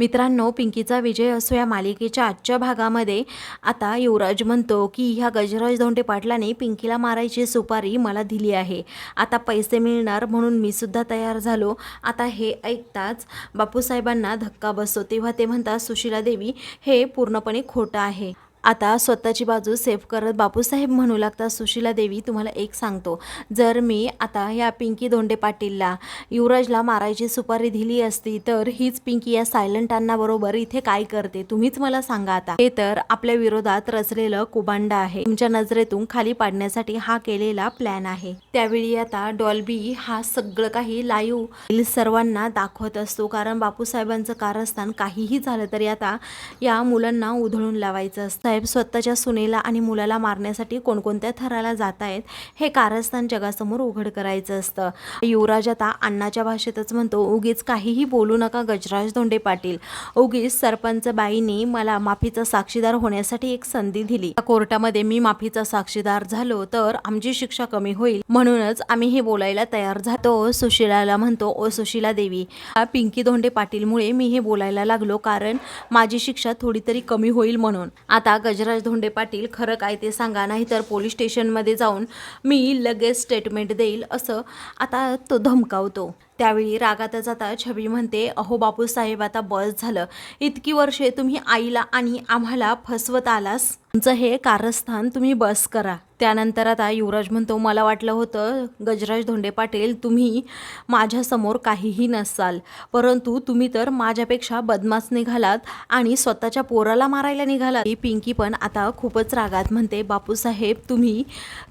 मित्रांनो पिंकीचा विजय असो या मालिकेच्या आजच्या भागामध्ये. आता युवराज म्हणतो की ह्या गजराज धोंडे पाटलाने पिंकीला मारायची सुपारी मला दिली आहे. आता पैसे मिळणार म्हणून मी सुद्धा तयार झालो. आता हे ऐकताच बापूसाहेबांना धक्का बसतो. तेव्हा ते म्हणतात सुशीला देवी हे पूर्णपणे खोटं आहे. आता स्वतःची बाजू सेफ करत बापूसाहेब म्हणू लागतात सुशीला देवी तुम्हाला एक सांगतो. जर मी आता या पिंकी धोंडे पाटीलला युवराजला मारायची सुपारी दिली असती तर हीच पिंकी या सायलंट अण्णाबरोबर इथे काय करते? तुम्हीच मला सांगा आता. हे तर आपल्या विरोधात रचलेलं कुबांड आहे. तुमच्या नजरेतून खाली पाडण्यासाठी हा केलेला प्लॅन आहे. त्यावेळी आता डॉल्बी हा सगळं काही लाईव्ह सर्वांना दाखवत असतो कारण बापूसाहेबांचं कारस्थान काहीही झालं तरी आता या मुलांना उधळून लावायचं असतं. साहेब स्वतःच्या सुनेला आणि मुलाला मारण्यासाठी कोणकोणत्या थराला जात आहेत हे कारस्थान जगासमोर उघड करायचं असतं. युवराज आता अण्णाच्या भाषेतच म्हणतो उगीच काहीही बोलू नका गजराज धोंडे पाटील. उगीच सरपंच बाईंनी मला माफीचा साक्षीदार होण्यासाठी एक संधी दिली. कोर्टामध्ये मी माफीचा साक्षीदार झालो तर आमची शिक्षा कमी होईल. म्हणूनच आम्ही हे बोलायला तयार झालो सुशिलाला म्हणतो ओ सुशिला देवी पिंकी धोंडे पाटीलमुळे मी हे बोलायला लागलो कारण माझी शिक्षा थोडी तरी कमी होईल म्हणून. आता गजराज धोंडे पाटील खरं काय ते सांगा नाहीतर पोलीस स्टेशनमध्ये जाऊन मी लगेच स्टेटमेंट देईल असं आता तो धमकावतो. त्यावेळी रागातच आता छबी म्हणते अहो बापूसाहेब आता बस झालं. इतकी वर्षे तुम्ही आईला आणि आम्हाला फसवत आलास. तुमचं हे कारस्थान तुम्ही बस करा. त्यानंतर आता युवराज म्हणतो मला वाटलं होतं गजराज धोंडे पाटील तुम्ही माझ्यासमोर काहीही नसाल. परंतु तुम्ही तर माझ्यापेक्षा बदमाश निघालात आणि स्वतःच्या पोराला मारायला निघालात. ही पिंकी पण आता खूपच रागात म्हणते बापूसाहेब तुम्ही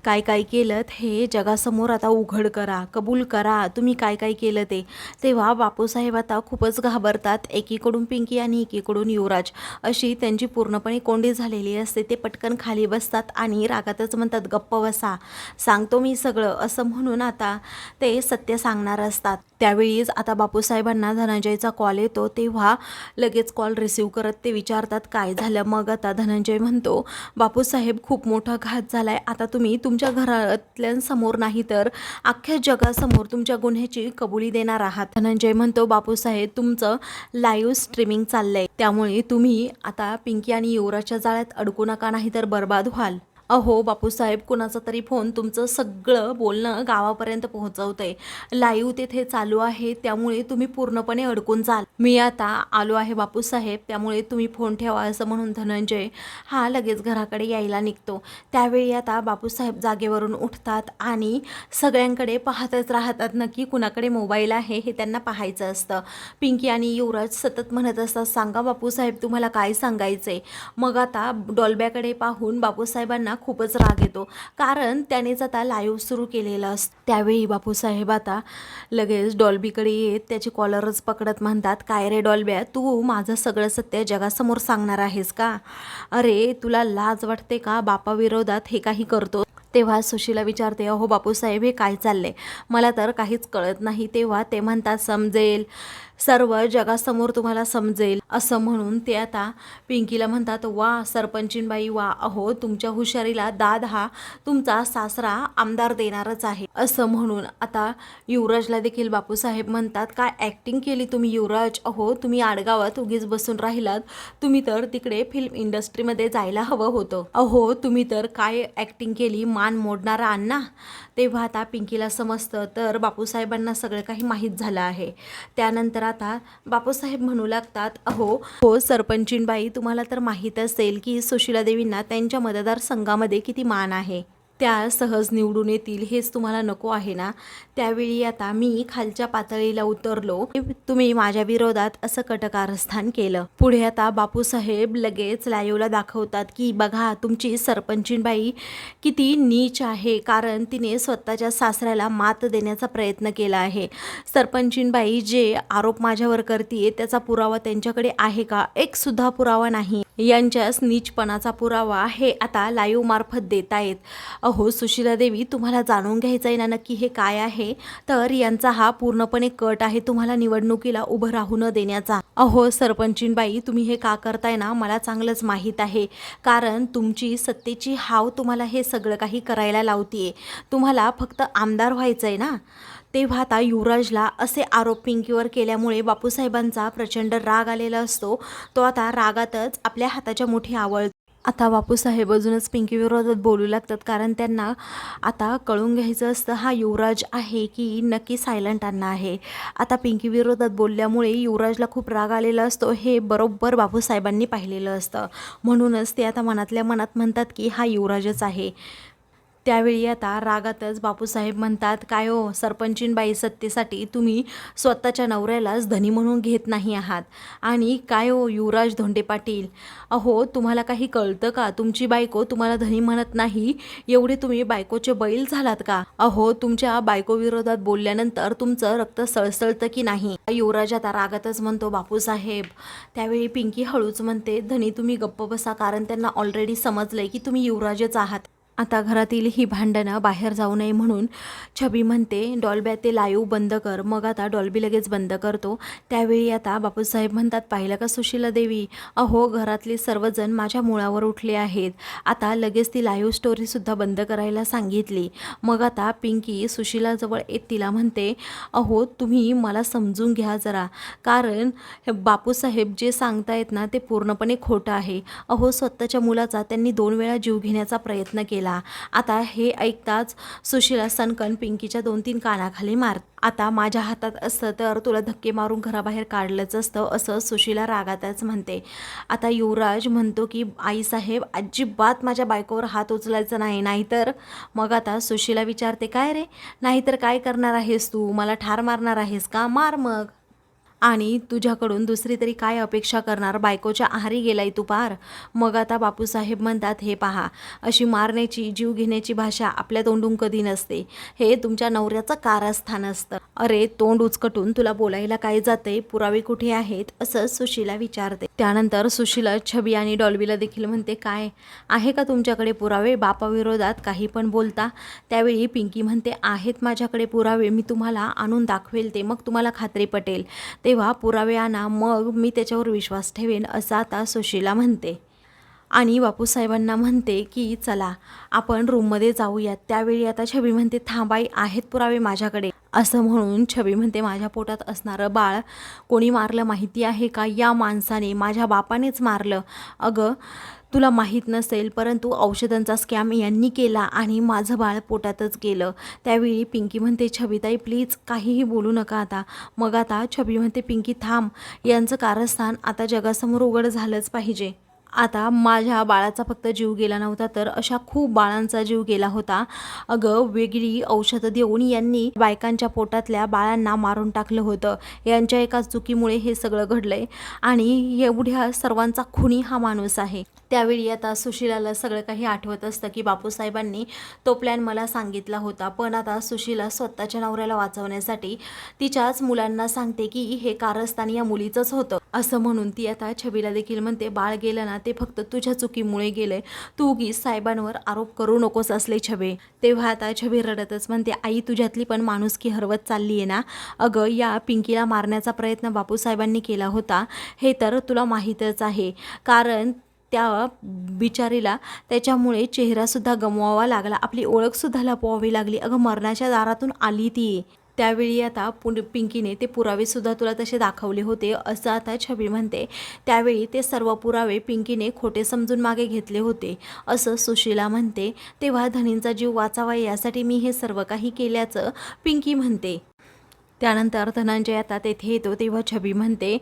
काय काय केलं हे जगासमोर आता उघड करा कबूल करा. तुम्ही काय काय केलं ते. तेव्हा बापूसाहेब आता खूपच घाबरतात. एकीकडून पिंकी आणि एकीकडून युवराज. अशी त्यांची पूर्णपणे कोंडी झालेली असते. ते पटकन खाली बसतात आणि रागातच म्हणतात गप्प बसा. सांगतो मी सगळं. असं म्हणून आता ते सत्य सांगणार असतात. त्यावेळीच आता बापूसाहेबांना धनंजयचा कॉल येतो तेव्हा लगेच कॉल रिसीव करत ते विचारतात काय झालं? मग आता धनंजय म्हणतो बापूसाहेब खूप मोठा घात झाला आहे आता तुम्ही तुमच्या घरातल्यांसमोर नाही तर अख्ख्या जगासमोर तुमच्या गुन्ह्याची कबुली देणार आहात. धनंजय म्हणतो बापूसाहेब तुमचं लाईव्ह स्ट्रीमिंग चाललंय. त्यामुळे तुम्ही आता पिंकी आणि युवराजच्या जाळ्यात अडकू नका नाही तर बर्बाद व्हाल. अहो बापूसाहेब कुणाचा तरी फोन तुमचं सगळं बोलणं गावापर्यंत पोहोचवतंय. लाईव्ह तिथे चालू आहे त्यामुळे तुम्ही पूर्णपणे अडकून जाल. मी आता आलो आहे बापूसाहेब त्यामुळे तुम्ही फोन ठेवा असं म्हणून धनंजय हा लगेच घराकडे यायला निघतो. त्यावेळी आता बापूसाहेब जागेवरून उठतात आणि सगळ्यांकडे पाहतच राहतात नक्की कुणाकडे मोबाईल आहे हे त्यांना पाहायचं असतं. पिंकी आणि युवराज सतत म्हणत असतात सांगा बापूसाहेब तुम्हाला काय सांगायचंय? मग आता डॉल्ब्याकडे पाहून बापूसाहेबांना खूपच राग येतो. कारण त्यानेच आता लाईव्ह सुरू केलेलं असतं त्यावेळी बापूसाहेब आता लगेच डॉल्बीकडे येत त्याची कॉलरच पकडत म्हणतात काय रे डॉल्ब्या तू माझं सगळं सत्य जगासमोर सांगणार आहेस का? अरे तुला लाज वाटते का? बापाविरोधात हे काही करतो तेव्हा सुशीला विचारते अहो बापूसाहेब हे काय चाललंय? मला तर काहीच कळत नाही. तेव्हा ते म्हणतात समजेल. सर्व जगासमोर तुम्हाला समजेल. असं म्हणून ते आता पिंकीला म्हणतात वा सरपंचीनबाई वा. अहो तुमच्या हुशारीला दाद हा. तुमचा सासरा आमदार देणारच आहे. असं म्हणून आता युवराजला देखील बापूसाहेब म्हणतात काय ॲक्टिंग केली तुम्ही युवराज? अहो तुम्ही आडगावात उगीच बसून राहिलात. तुम्ही तर तिकडे फिल्म इंडस्ट्रीमध्ये जायला हवं होतं. अहो तुम्ही तर काय ॲक्टिंग केली? मान मोडणारा अण्णा. तेव्हा आता पिंकीला समजतं तर बापूसाहेबांना सगळं काही माहीत झालं आहे. त्यानंतर आता बापूसाहेब म्हणू लागतात अहो हो सरपंचीनबाई तुम्हाला तर माहीत असेल की सुशीला देवींना त्यांच्या मतदारसंघामध्ये किती मान आहे. त्या सहज निवडून येतील हेच तुम्हाला नको आहे ना? त्यावेळी आता मी खालच्या पातळीला उतरलो. तुम्ही माझ्या विरोधात असं कटकारस्थान केलं. पुढे आता बापूसाहेब लगेच लायोला दाखवतात की बघा तुमची सरपंचीनबाई किती नीच आहे कारण तिने स्वतःच्या सासऱ्याला मात देण्याचा प्रयत्न केला आहे. सरपंचीनबाई जे आरोप माझ्यावर करते त्याचा पुरावा त्यांच्याकडे आहे का? एक सुद्धा पुरावा नाही. यांच्याच नीचपणाचा पुरावा हे आता लाईव्ह मार्फत देत आहेत अहो सुशीला देवी तुम्हाला जाणून घ्यायचं आहे ना नक्की हे काय आहे? तर यांचा हा पूर्णपणे कट आहे तुम्हाला निवडणुकीला उभं राहू न देण्याचा. अहो सरपंचीनबाई तुम्ही हे का करताय ना? मला चांगलंच माहीत आहे. कारण तुमची सत्तेची हाव तुम्हाला हे सगळं काही करायला लावतीये. तुम्हाला फक्त आमदार व्हायचं आहे ना? तेव्हा आता युवराजला असे आरोप पिंकीवर केल्यामुळे बापूसाहेबांचा प्रचंड राग आलेला असतो. तो आता रागातच आपल्या हाताच्या मोठी आवळ आता बापूसाहेब अजूनच पिंकी विरोधात बोलू लागतात कारण त्यांना आता कळून घ्यायचं असतं हा युवराज आहे की नक्की सायलंट अण्णा आहे. आता पिंकी विरोधात बोलल्यामुळे युवराजला खूप राग आलेला असतो. हे बरोबर बापूसाहेबांनी पाहिलेलं असतं. म्हणूनच ते आता मनातल्या मनात म्हणतात की हा युवराजच आहे. त्यावेळी आता रागातच बापूसाहेब म्हणतात काय हो सरपंचीनबाई सत्तेसाठी तुम्ही स्वतःच्या नवऱ्यालाच धनी म्हणून घेत नाही आहात. आणि काय हो युवराज धोंडे पाटील? अहो तुम्हाला काही कळतं का? तुमची बायको तुम्हाला धनी म्हणत नाही एवढे तुम्ही बायकोचे बैल झालात का? अहो तुमच्या बायकोविरोधात बोलल्यानंतर तुमचं रक्त सळसळतं की नाही? युवराज आता रागातच म्हणतो बापूसाहेब. त्यावेळी पिंकी हळूच म्हणते धनी तुम्ही गप्प बसा कारण त्यांना ऑलरेडी समजलंय की तुम्ही युवराजच आहात. आता घरातील ही भांडणं बाहेर जाऊ नये म्हणून छबी म्हणते डॉल्ब्या ते लाईव्ह बंद कर. मग आता डॉल्बी लगेच बंद करतो. त्यावेळी आता बापूसाहेब म्हणतात पाहिलं का सुशीला देवी? अहो घरातले सर्वजण माझ्या मुळावर उठले आहेत. आता लगेच ती लाईव्ह स्टोरीसुद्धा बंद करायला सांगितली. मग आता पिंकी सुशीलाजवळ येत तिला म्हणते अहो तुम्ही मला समजून घ्या जरा. कारण हे बापूसाहेब जे सांगतायत ना ते पूर्णपणे खोटं आहे. अहो स्वतःच्या मुलाचा त्यांनी दोन वेळा जीव घेण्याचा प्रयत्न केला. आता हे ऐकताच सुशीला सनकन पिंकीच्या दोन तीन कानाखाली मार आता माझ्या हातात असतं तर तुला धक्के मारून घराबाहेर काढलंच असतं असं सुशीला रागातच म्हणते. आता युवराज म्हणतो की आईसाहेब अजिबात माझ्या बायकोवर हात उचलायचा नाही नाहीतर मग आता सुशीला विचारते काय रे? नाहीतर काय करणार आहेस तू? मला ठार मारणार आहेस का? मार मग. आणि तुझ्याकडून दुसरी तरी काय अपेक्षा करणार? बायकोच्या आहारी गेलाय तू पार. मग आता बापूसाहेब म्हणतात हे पहा अशी मारण्याची जीव घेण्याची भाषा आपल्या तोंडून कधी नसते. हे तुमच्या नवऱ्याचं कारस्थान असतं. अरे तोंड उचकटून तुला बोलायला काय जाते पुरावे कुठे आहेत? असं सुशीला विचारते. त्यानंतर सुशीला छबी आणि डॉल्बीला देखील म्हणते काय? आहे का तुमच्याकडे पुरावे? बापाविरोधात काही पण बोलता? त्यावेळी पिंकी म्हणते आहेत माझ्याकडे पुरावे. मी तुम्हाला आणून दाखवेल ते. मग तुम्हाला खात्री पटेल. ते तेव्हा पुरावे आणा मग मी त्याच्यावर विश्वास ठेवेन असं आता सुशीला म्हणते. आणि बापूसाहेबांना म्हणते की चला आपण रूममध्ये जाऊयात. त्यावेळी आता छबी म्हणते थांबाई आहेत पुरावे माझ्याकडे. असं म्हणून छबी म्हणते माझ्या पोटात असणारं बाळ कोणी मारलं माहिती आहे का? या माणसाने माझ्या बापानेच मारलं. अगं तुला माहीत नसेल परंतु औषधांचा स्कॅम यांनी केला आणि माझं बाळ पोटातच गेलं. त्यावेळी पिंकी म्हणते छबीताई प्लीज काहीही बोलू नका आता. मग आता छबी म्हणते पिंकी थांब. यांचं कारस्थान आता जगासमोर उघड झालंच पाहिजे. आता माझ्या बाळाचा फक्त जीव गेला नव्हता तर अशा खूप बाळांचा जीव गेला होता. अगं वेगळी औषधं देऊन यांनी बायकांच्या पोटातल्या बाळांना मारून टाकलं होतं. यांच्या एका चुकीमुळे हे सगळं घडलंय आणि एवढ्या सर्वांचा खुनी हा माणूस आहे. त्यावेळी आता सुशिलाला सगळं काही आठवत असतं की बापूसाहेबांनी तो प्लॅन मला सांगितला होता. पण आता सुशीला स्वतःच्या नवऱ्याला वाचवण्यासाठी तिच्याच मुलांना सांगते की हे कारस्थान या मुलीचंच होतं. असं म्हणून ती आता छबीला देखील म्हणते बाळ गेलं ना ते फक्त तुझ्या चुकीमुळे गेलंय. तू उगीच साहेबांवर आरोप करू नकोस असले छबे. तेव्हा आता छबी रडतच म्हणते आई तुझ्यातली पण माणुसकी हरवत चालली आहे ना? अगं या पिंकीला मारण्याचा प्रयत्न बापूसाहेबांनी केला होता. हे तर तुला माहीतच आहे. कारण त्या बिचारीला त्याच्यामुळे चेहरासुद्धा गमवावा लागला. आपली ओळखसुद्धा लपवावी लागली. अगं मरणाच्या दारातून आली ती. त्यावेळी आता पु पिंकीने ते पुरावेसुद्धा तुला तसे दाखवले होते असं आता छबी म्हणते. त्यावेळी ते सर्व पुरावे पिंकीने खोटे समजून मागे घेतले होते असं सुशीला म्हणते. तेव्हा धनींचा जीव वाचावा यासाठी मी हे सर्व काही केल्याचं पिंकी म्हणते. त्यानंतर धनंजय आता तेथे येतो तेव्हा छबी म्हणते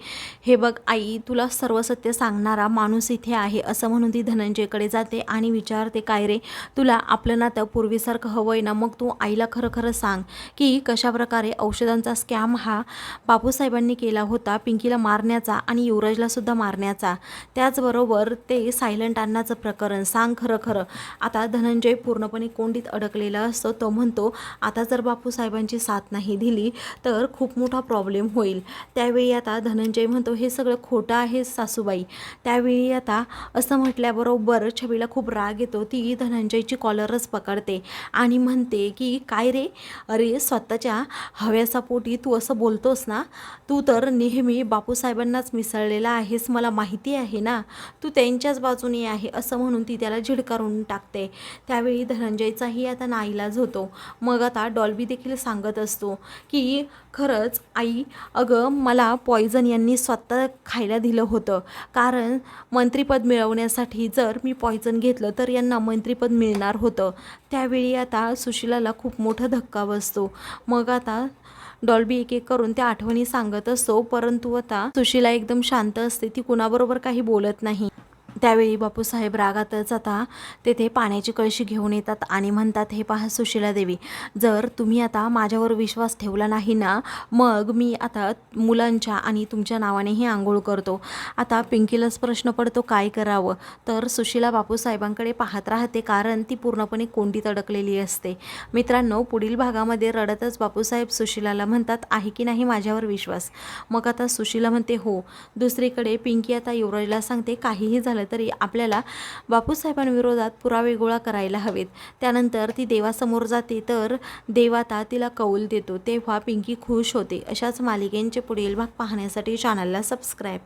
हे बघ आई तुला सर्व सत्य सांगणारा माणूस इथे आहे असं म्हणून ती धनंजयकडे जाते आणि विचारते काय रे तुला आपलं नातं पूर्वीसारखं हवं आहे ना? मग तू आईला खरं खरं सांग की कशाप्रकारे औषधांचा स्कॅम हा बापूसाहेबांनी केला होता पिंकीला मारण्याचा आणि युवराजलासुद्धा मारण्याचा. त्याचबरोबर ते सायलंट अण्णाचं प्रकरण सांग खरं खरं. आता धनंजय पूर्णपणे कोंडीत अडकलेला असतो तो म्हणतो आता जर बापूसाहेबांची साथ नाही दिली तर तर खूप मोठा प्रॉब्लेम होईल. त्यावेळी आता धनंजय म्हणतो हे सगळं खोटं आहे सासूबाई. त्यावेळी आता असं म्हटल्याबरोबर छबीला खूप राग येतो. ती धनंजयची कॉलरच पकडते आणि म्हणते की काय रे? अरे स्वतःच्या हव्यासा पोटी तू असं बोलतोस ना? तू तर नेहमी बापूसाहेबांनाच मिसळलेला आहेस मला माहिती आहे ना? तू त्यांच्याच बाजूने आहे असं म्हणून ती त्याला झिडकारून टाकते. त्यावेळी धनंजयचाही आता नाईलाज होतो. मग आता डॉल्बी देखील सांगत असतो की खरंच आई अगं मला पॉयझन यांनी स्वतः खायला दिलं होतं. कारण मंत्रिपद मिळवण्यासाठी जर मी पॉयझन घेतलं तर यांना मंत्रिपद मिळणार होतं. त्यावेळी आता सुशिलाला खूप मोठा धक्का बसतो. मग आता डॉल्बी एक एक करून त्या आठवणी सांगत असतो. परंतु आता सुशिला एकदम शांत असते. ती कुणाबरोबर काही बोलत नाही. त्यावेळी बापूसाहेब रागातच आता तेथे पाण्याची कळशी घेऊन येतात आणि म्हणतात हे पहा सुशीला देवी जर तुम्ही आता माझ्यावर विश्वास ठेवला नाही ना मग मी आता मुलांच्या आणि तुमच्या नावानेही आंघोळ करतो. आता पिंकीलाच प्रश्न पडतो काय करावं तर सुशीला बापूसाहेबांकडे पाहत राहते कारण ती पूर्णपणे कोंडीत अडकलेली असते. मित्रांनो पुढील भागामध्ये रडतच बापूसाहेब सुशीलाला म्हणतात आहे की नाही माझ्यावर विश्वास मग आता सुशीला म्हणते हो. दुसरीकडे पिंकी आता युवराजला सांगते काहीही झालं तरी आपल्याला बापूसाहेबांविरोधात पुरावे गोळा करायला हवेत. त्यानंतर ती देवासमोर जाते तर देवाता तिला कौल देतो तेव्हा पिंकी खुश होते. अशाच मालिकेंचे पुढील भाग पाहण्यासाठी चॅनलला सबस्क्राईब